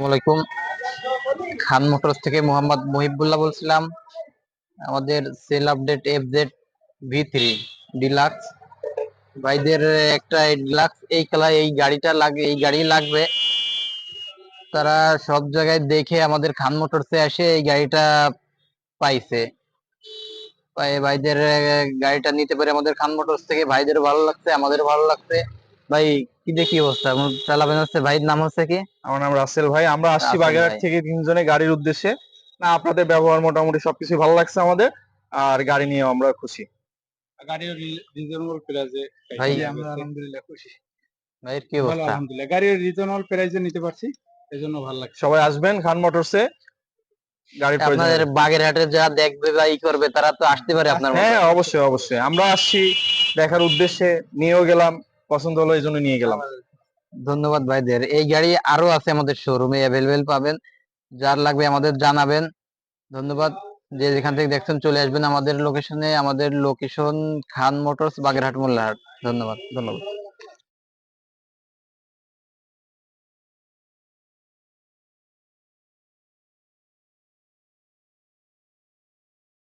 আসসালামাইকুম খান মোটরস থেকে মোহাম্মদ মহিবুল্লাহ বলছিলাম। আমাদের sale update F Z V three deluxe ভাইদের একটা ডিলাক্স এই কালার, এই গাড়িটা লাগে, এই গাড়ি লাগবে। তারা সব জায়গায় দেখে আমাদের খান মোটরসে এসে এই গাড়িটা পাইছে। ভাইদের গাড়িটা নিতে পারে আমাদের খান মোটরস থেকে ভাইদের ভালো লাগছে, আমাদের ভালো লাগছে। ভাই কি দেখি অবস্থা? চালাবেন হচ্ছে ভাইয়ের নাম হচ্ছে কি? আমার নাম রাসেল ভাই। আমরা আসছি বাগেরহাট থেকে তিনজনে গাড়ির উদ্দেশ্যে। না আপনাদের ব্যবহার মোটামুটি সবকিছু ভালো লাগছে আমাদের। আর গাড়ি নিয়ে আমরা খুশি। গাড়ির রিজনেবল প্রাইসে ভাই, আমরা আলহামদুলিল্লাহ খুশি। ভাইয়ের কি ভালো অবস্থা আলহামদুলিল্লাহ। গাড়ির রিজনেবল প্রাইসে নিতে পারছি। এজন্য ভালো লাগছে। সবাই আসবেন খান মোটরসে। গাড়ির প্রয়োজন আপনাদের বাগেরহাটে যা দেখবে বা ই করবে তারা তো আসতে পারে আপনার হ্যাঁ অবশ্যই অবশ্যই। আমরা আসছি দেখার উদ্দেশ্যে। নিয়েও গেলাম। পছন্দ হলো এই জন্য নিয়ে গেলাম। ধন্যবাদ ভাইদের। এই গাড়ি আরও আছে আমাদের শোরুমে অ্যাভেলেবেল পাবেন। যার লাগবে আমাদের জানাবেন। ধন্যবাদ। যে যেখান থেকে দেখছেন চলে আসবেন আমাদের লোকেশনে আমাদের লোকেশন খান মোটরস, বাগেরহাট মোল্লাহাট ধন্যবাদ। ধন্যবাদ।